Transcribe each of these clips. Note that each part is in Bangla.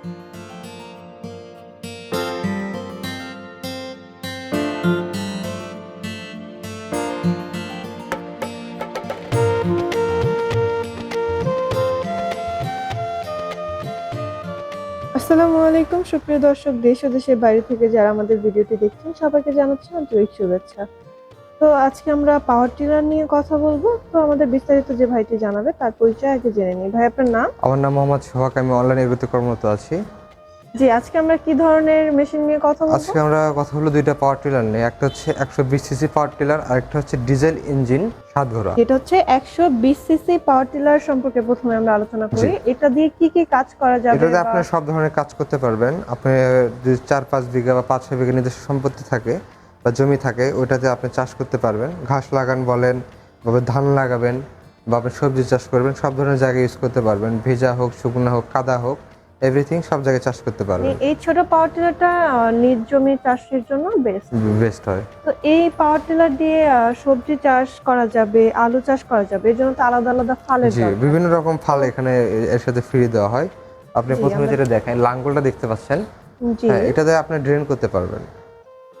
আসসালামু আলাইকুম, সুপ্রিয় দর্শক, দেশ ও দেশের বাইরে থেকে যারা আমাদের ভিডিওটি দেখছেন, সবাইকে জানাচ্ছি আন্তরিক শুভেচ্ছা। তো আজকে আমরা পাওয়ার টিলার নিয়ে কথা বলব। তো আমাদের বিস্তারিত যে ভাইটি জানাবে তার পরিচয় আগে জেনে নিই। ভাই আপনার নাম? আমার নাম মোহাম্মদ সোহাগ। আমি অনলাইন এগ্রোতে কর্মরত আছি। জি আজকে আমরা কি ধরনের মেশিন নিয়ে কথা বলব? আজকে আমরা কথা হলো দুইটা পাওয়ার টিলার নিয়ে। একটা হচ্ছে একশো বিশ সিসি পাওয়ার টিলার আর একটা হচ্ছে ডিজেল ইঞ্জিন সাত ঘোড়া। যেটা হচ্ছে একশো বিশ সিসি পাওয়ার টিলার সম্পর্কে প্রথমে আমরা আলোচনা করি। এটা দিয়ে কি কি কাজ করা যাবে এটাতে আপনি সব ধরনের কাজ করতে পারবেন। আপনি যদি চার পাঁচ বিঘা বা পাঁচ ছয় বিঘা নিজস্ব সম্পত্তি থাকে বা জমি থাকে ওইটাতে আপনি চাষ করতে পারবেন। ঘাস লাগান বলেন বা ধান লাগাবেন বা আপনি সবজি চাষ করবেন সব ধরনের জায়গায় ইউজ করতে পারবেন। ভেজা হোক শুকনো হোক কাদা হোক এভরিথিং সব জায়গায় চাষ করতে পারবেন। এই ছোট পাওয়ার টিলারটা নিজ জমি চাষের জন্য বেস্ট বেস্ট হয়। তো এই পাওয়ার টিলার দিয়ে সবজি চাষ করা যাবে আলু চাষ করা যাবে এর জন্য তো আলাদা আলাদা ফালের জি বিভিন্ন রকম ফাল এখানে এর সাথে ফ্রি দেওয়া হয়। আপনি প্রথমে যেটা দেখেন লাঙ্গলটা দেখতে পাচ্ছেন। জি। হ্যাঁ এটাতে আপনি ড্রেন করতে পারবেন।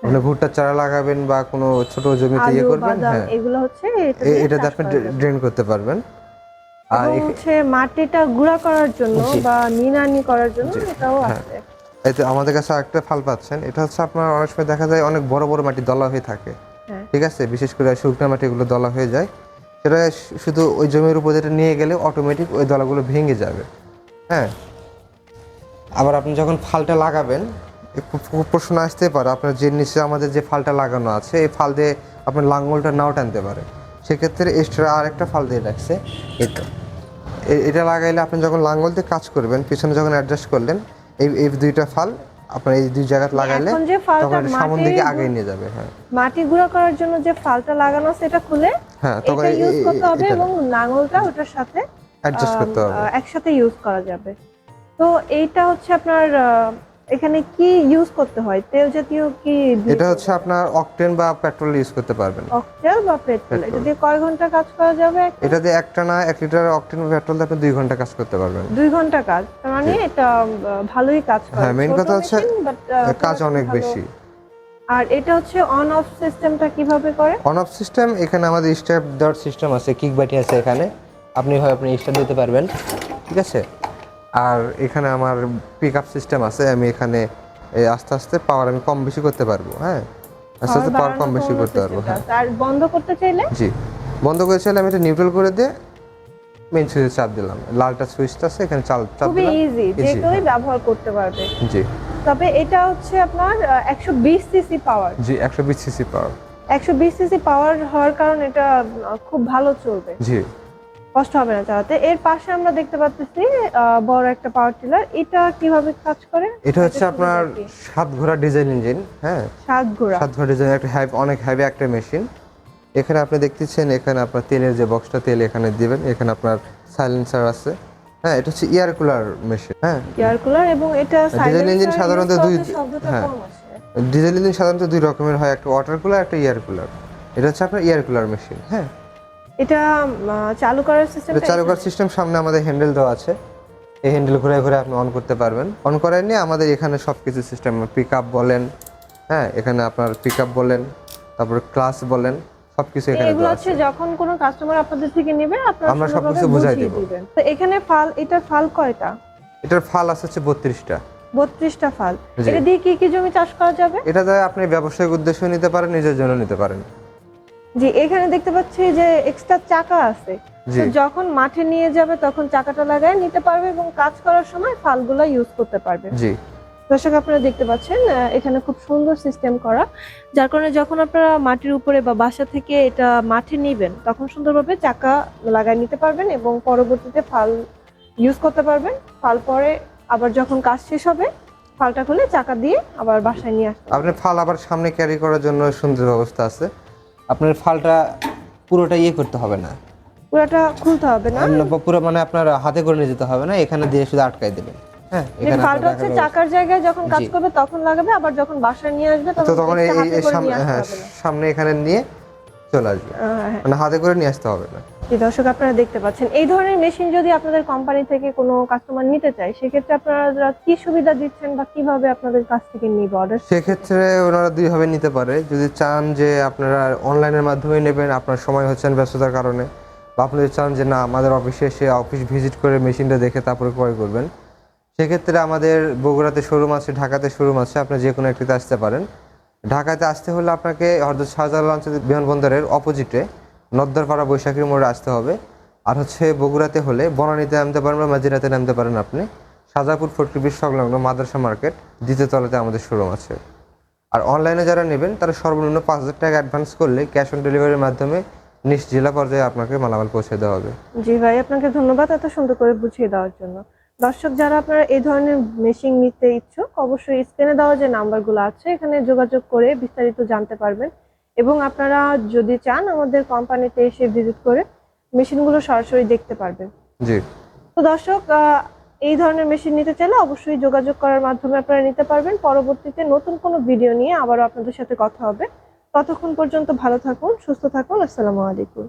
আপনি ভুট্টার চারা লাগাবেন বা কোনো ছোট জমিতে ইয়ে করবেন? হ্যাঁ। এগুলো হচ্ছে এটা এটাতে আপনি ড্রেন করতে পারবেন। আর হচ্ছে মাটিটা গুঁড়া করার জন্য। বা নিনানি করার জন্য এটাও হ্যাঁ। আছে। এতে আমাদের কাছে আরেকটা ফাল পাচ্ছেন। এটা হচ্ছে আপনার অনেক সময় দেখা যায় অনেক বড় বড় মাটি দলা হয়ে থাকে। হ্যাঁ। ঠিক আছে? বিশেষ করে শুকনো মাটিগুলো দলা হয়ে যায়। সেটা শুধু ওই জমির উপর যেটা নিয়ে গেলে অটোমেটিক ওই দলাগুলো ভেঙে যাবে। হ্যাঁ। আবার আপনি যখন ফালটা লাগাবেন প্রশ্ন আসতে পারে আপনার যে নিচে আমাদের যে ফালটা লাগানো আছে এই ফাল দিয়ে আপনার লাঙ্গলটা নাও টানতে পারে সেক্ষেত্রে এক্সট্রা আর একটা ফাল দিয়ে রাখছে। এটা। এটা লাগাইলে আপনি যখন লাঙ্গল দিয়ে কাজ করবেন পিছনে যখন অ্যাডজাস্ট করলেন এই এই দুইটা ফাল আপনার এই দুই জায়গায় লাগাইলে এখন তখন সামন দিকে আগে নিয়ে যাবে হ্যাঁ। মাটি গুঁড়া করার জন্য যে ফালটা লাগানো আছে এটা খুলে হ্যাঁ তখন ইউজ করতে হবে এবং নাঙলটা ওটার সাথে অ্যাডজাস্ট করতে হবে। একসাথে ইউজ করা যাবে। তো এইটা হচ্ছে আপনার এখানে কি ইউজ করতে হয়? তেল জাতীয় কি এটা হচ্ছে আপনার অকটেন বা পেট্রোল ইউজ করতে পারবেন। অকটেল বা পেট্রোল এটা দিয়ে কয় ঘণ্টা কাজ করা যাবে এটা দিয়ে একটা না এক লিটার অকটেন বা পেট্রোল দিয়ে আপনি দুই ঘণ্টা কাজ করতে পারবেন। দুই ঘণ্টা কাজ? তার মানে এটা ভালোই কাজ করে। হ্যাঁ, ছোট কথা হচ্ছে, কাজ অনেক বেশি। আর এটা হচ্ছে অন অফ সিস্টেমটা কীভাবে করে? অন অফ সিস্টেম এখানে আমাদের স্টেপ ডট সিস্টেম আছে কিক বাটি আছে এখানে। আপনি হয় আপনি স্টার্ট দিতে পারবেন। ঠিক আছে? আর এখানে আমার পিক আপ সিস্টেম আছে আমি এখানে এই আস্তে আস্তে পাওয়ার আমি কম বেশি করতে পারব হ্যাঁ? আস্তে আস্তে পাওয়ার কম বেশি করতে পারব হ্যাঁ। আর বন্ধ করতে চাইলে? জি বন্ধ করে চাইলে আমি এটা নিউট্রাল করে দিয়ে মেন সুইচে চাপ দিলাম। লালটা সুইচটা আছে এখানে চাল চাপ খুবই দিলাম। ইজি যে কেউই ব্যবহার করতে পারবে। জি। তবে এটা হচ্ছে আপনার একশো বিশ সিসি পাওয়ার জি একশো বিশ সিসি পাওয়ার একশো বিশ সিসি পাওয়ার হওয়ার কারণে এটা খুব ভালো চলবে। জি। কষ্ট হবে না চালাতে। এর পাশে আমরা দেখতে পাচ্ছি বড় একটা পাওয়ার টিলার এটা কীভাবে কাজ করে? এটা হচ্ছে আপনার সাত ঘোড়া ডিজেল ইঞ্জিন হ্যাঁ? সাত ঘোড়া সাত ঘোড়া ডিজেল একটা হ্যাভ অনেক হ্যাভি একটা মেশিন এখানে আপনি দেখতেছেন এখানে আপনার তেলের যে বক্সটা তেল এখানে দিবেন এখানে আপনার সাইলেন্সার আছে। হ্যাঁ এটা হচ্ছে এয়ার কুলার মেশিন হ্যাঁ? এয়ার কুলার এবং এটা ডিজেল ইঞ্জিন সাধারণত দুই হ্যাঁ। ডিজেল ইঞ্জিন সাধারণত দুই রকমের হয় একটা ওয়াটার কুলার একটা এয়ার কুলার এটা হচ্ছে আপনার এয়ার কুলার মেশিন হ্যাঁ? এটা চালু করার সিস্টেম চালু করার সিস্টেম সামনে আমাদের হ্যান্ডেল দেওয়া আছে। এই হ্যান্ডেল ঘুরে ঘুরে আপনি অন করতে পারবেন। অন করার নিয়ে আমাদের এখানে সব কিছু সিস্টেম পিক আপ বলেন হ্যাঁ এখানে আপনার পিক আপ বলেন তারপর ক্লাস বলেন সব কিছু এখানে এগুলো হচ্ছে যখন কোনো কাস্টমার আপনাদের থেকে নেবে আপনারা আমরা সবকিছু বুঝাই দেব। তো এখানে ফাল এটা ফাল কয়টা? এটার ফাল আছে হচ্ছে বত্রিশটা। বত্রিশটা ফাল। জি। এটা দিয়ে কি কি জমি চাষ করা যাবে? এটা দ্বারা আপনি ব্যবসায়িক উদ্দেশ্য নিতে পারেন নিজের জন্য নিতে পারেন। জি এখানে দেখতে পাচ্ছি যে এক্সট্রা চাকা আছে। তো যখন মাঠে নিয়ে যাবে তখন চাকাটা লাগায় নিতে পারবে এবং কাজ করার সময় ফালগুলো ইউজ করতে পারবে। জি। দর্শক আপনারা দেখতে পাচ্ছেন এখানে খুব সুন্দর সিস্টেম করা। যার কারণে যখন আপনারা মাটির উপরে বা বাসা থেকে এটা মাঠে নেবেন তখন সুন্দরভাবে চাকা লাগায় নিতে পারবেন এবং পরবর্তীতে ফাল ইউজ করতে পারবেন। ফাল পরে আবার যখন কাজ শেষ হবে ফালটা খুলে চাকা দিয়ে আবার বাসায় নিয়ে আসতে পারবেন। আপনার ফাল আবার সামনে ক্যারি করার জন্য সুন্দর ব্যবস্থা আছে। আপনার ফালটা পুরোটা ইয়ে করতে হবে না। পুরোটা খুলতে হবে না? পুরো মানে আপনার হাতে করে নিয়ে যেতে হবে না এখানে দিয়ে শুধু আটকাই দেবেন। হ্যাঁ এখানে ফালটা হচ্ছে চাকার জায়গায় যখন কাজ করবে তখন লাগাবে আবার যখন বাসায় নিয়ে আসবে তখন এই সামনে হ্যাঁ। সামনে এখানে নিয়ে চলে আসবে। হ্যাঁ। মানে হাতে করে নিয়ে আসতে হবে না। দর্শক আপনারা দেখতে পাচ্ছেন। এই ধরনের মেশিন যদি আপনাদের কোম্পানি থেকে কোনো কাস্টমার নিতে চায়, সেক্ষেত্রে আপনারা কি সুবিধা দিচ্ছেন বা কীভাবে আপনাদের কাছ থেকে নিবে অর্ডার সেক্ষেত্রে ওনারা দুইভাবে নিতে পারে। যদি চান যে আপনারা অনলাইনের মাধ্যমে নেবেন, আপনার সময় হচ্ছেন ব্যস্ততার কারণে, বা আপনি যদি চান যে না, আমাদের অফিসে এসে অফিস ভিজিট করে মেশিনটা দেখে তারপরে ক্রয় করবেন, সেক্ষেত্রে আমাদের বগুড়াতে শোরুম আছে, ঢাকাতে শোরুম আছে, আপনি যে কোনো একটিতে আসতে পারেন। ঢাকাতে আসতে হলে আপনাকে হরদত শাহজালাল আন্তর্জাতিক বিমানবন্দরের অপোজিটে নদ্দারপাড়া বৈশাখীর মোড়ে আসতে হবে। আর হচ্ছে বগুড়াতে হলে বনানীতে নামতে পারেন বা মাজিরাতে নামতে পারেন আপনি। সাজাপুর ফোর্টি সংলগ্ন মাদ্রাসা মার্কেট, দ্বিতীয় তলাতে আমাদের শোরুম আছে। আর অনলাইনে যারা নেবেন, তারা সর্বনিম্ন পাঁচ হাজার টাকা অ্যাডভান্স করলে ক্যাশ অন ডেলিভারির মাধ্যমে নিজ জেলা পর্যায়ে আপনাকে মালামাল পৌঁছে দেওয়া হবে। জি ভাই, আপনাকে ধন্যবাদ এত সুন্দর করে বুঝিয়ে দেওয়ার জন্য। দর্শক, যারা আপনারা এই ধরনের মেশিন নিতে ইচ্ছুক, অবশ্যই স্ক্রিনে দেওয়া যে নাম্বারগুলো আছে, এখানে যোগাযোগ করে বিস্তারিত জানতে পারবেন। এবং আপনারা যদি চান আমাদের কোম্পানিতে এসে ভিজিট করে মেশিনগুলো সরাসরি দেখতে পারবেন। জি। তো দর্শক এই ধরনের মেশিন নিতে চাইলে অবশ্যই যোগাযোগ করার মাধ্যমে আপনারা নিতে পারবেন। পরবর্তীতে নতুন কোনো ভিডিও নিয়ে আবারও আপনাদের সাথে কথা হবে। ততক্ষণ পর্যন্ত ভালো থাকুন সুস্থ থাকুন। আসসালামু আলাইকুম।